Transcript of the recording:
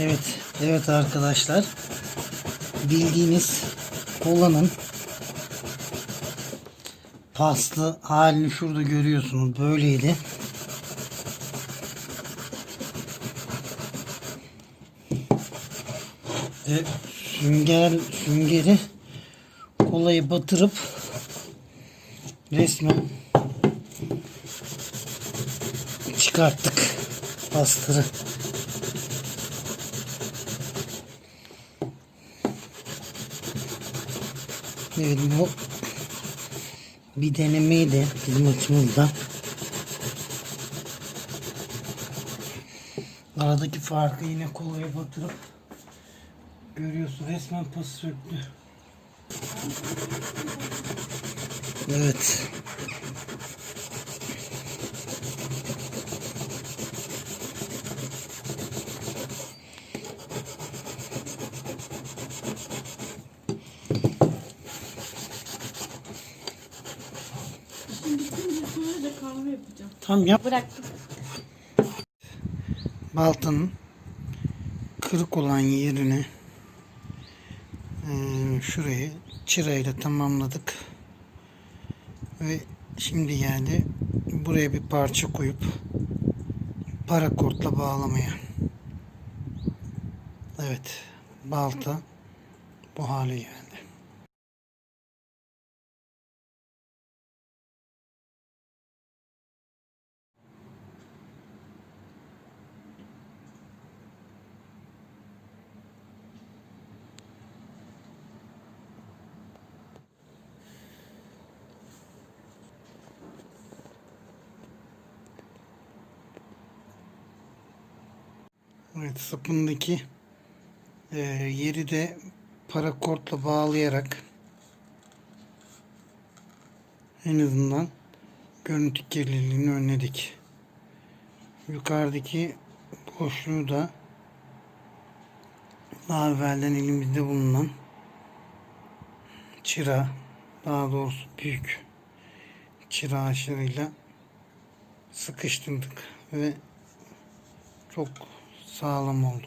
Evet, evet arkadaşlar. Bildiğiniz kolanın paslı halini şurada görüyorsunuz. Böyleydi. Ve sünger, süngeri kolayı batırıp resmen çıkarttık pastırı. Evet bu bir denemeydi bizim açımızdan. Aradaki farkı yine kolaya batırıp görüyorsun resmen pas söktü. Evet. Şimdi da kahve yapacağım. Tam yap. Bıraktım. baltanın kırık olan yerine eee, şurayı çırayla tamamladık. Ve şimdi geldi buraya bir parça koyup parakortla bağlamaya. Evet. Balta bu hale geldi. Evet sapındaki eee, yeri de parakortla bağlayarak en azından görüntü kirliliğini önledik. Yukarıdaki boşluğu da daha evvelden elimizde bulunan çıra daha doğrusu büyük çıra aşırıyla sıkıştırdık ve çok sağlam oldu.